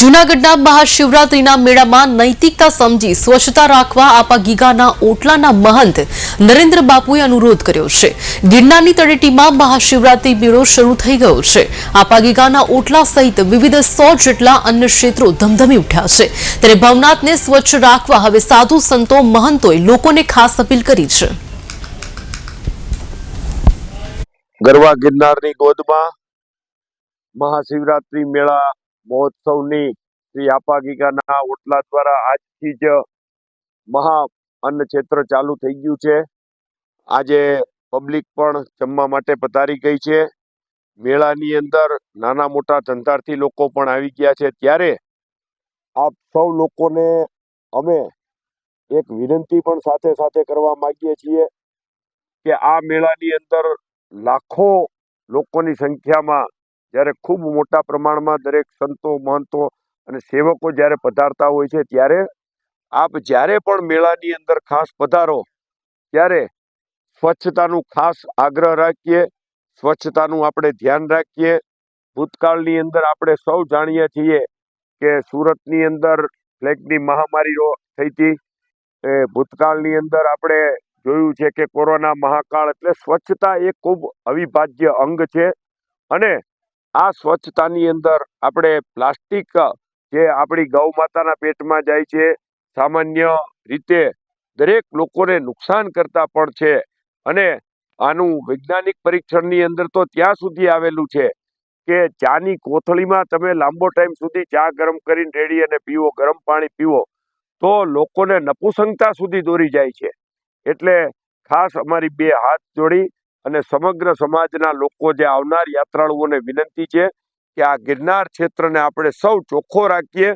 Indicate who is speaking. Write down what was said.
Speaker 1: જૂનાગઢના મહાશિવરાત્રીના મેળામાં નૈતિકતા સમજી સ્વચ્છતા રાખવા આપા ગીગાના ઓટલાના મહંત નરેન્દ્ર બાપુએ અનુરોધ કર્યો છે. ગિરનારની તળેટીમાં મહાશિવરાત્રી મેળો શરૂ થઈ ગયો છે. આપા ગીગાના ઓટલા સહિત વિવિધ સો જેટલા અન્ય ક્ષેત્રો ધમધમી ઉઠ્યા છે. ત્યારે ભવનાથને સ્વચ્છ રાખવા હવે સાધુ સંતો મહંતોએ લોકોને ખાસ અપીલ કરી છે.
Speaker 2: ગરવા ગિરનારની ગોદમાં મહાશિવરાત્રી મેળા મહોત્સવની શ્રી આપા ગીગાના ઓટલા દ્વારા આજથી જ મહા અન્ન ક્ષેત્ર ચાલુ થઈ ગયું છે. આજે પબ્લિક પણ જમવા માટે પધારી ગઈ છે. મેળાની અંદર નાના મોટા ધંધાર્થી લોકો પણ આવી ગયા છે. ત્યારે આપ સૌ લોકોને અમે એક વિનંતી પણ સાથે સાથે કરવા માંગીએ છીએ કે આ મેળાની અંદર લાખો લોકોની સંખ્યામાં જ્યારે ખૂબ મોટા પ્રમાણમાં દરેક સંતો, મહંતો અને સેવકો જ્યારે પધારતા હોય છે, ત્યારે આપ જ્યારે પણ મેળાની અંદર ખાસ પધારો, ત્યારે સ્વચ્છતાનું ખાસ આગ્રહ રાખીએ, સ્વચ્છતાનું આપણે ધ્યાન રાખીએ. ભૂતકાળની અંદર આપણે સૌ જાણીએ છીએ કે સુરતની અંદર પ્લેગની મહામારીઓ થઈ હતી. એ ભૂતકાળની અંદર આપણે જોયું છે કે કોરોના મહાકાળ એટલે સ્વચ્છતા એ ખૂબ અવિભાજ્ય અંગ છે અને આ સ્વચ્છતાની અંદર આપણે પ્લાસ્ટિક, જે આપણી ગૌ માતાના પેટમાં જાય છે, સામાન્ય રીતે દરેક લોકોને નુકસાન કરતા પણ છે. અને આનું વૈજ્ઞાનિક પરીક્ષણની અંદર તો ત્યાં સુધી આવેલું છે કે ચાની કોથળીમાં તમે લાંબો ટાઈમ સુધી ચા ગરમ કરીને રેડી અને પીવો, ગરમ પાણી પીવો, તો લોકોને નપુસંગતા સુધી દોરી જાય છે. એટલે ખાસ અમારી બે હાથ જોડી અને સમગ્ર સમાજના લોકો જે આવનાર યાત્રાળુઓને વિનંતી છે કે આ ગિરનાર ક્ષેત્રને આપણે સૌ ચોખ્ખો રાખીએ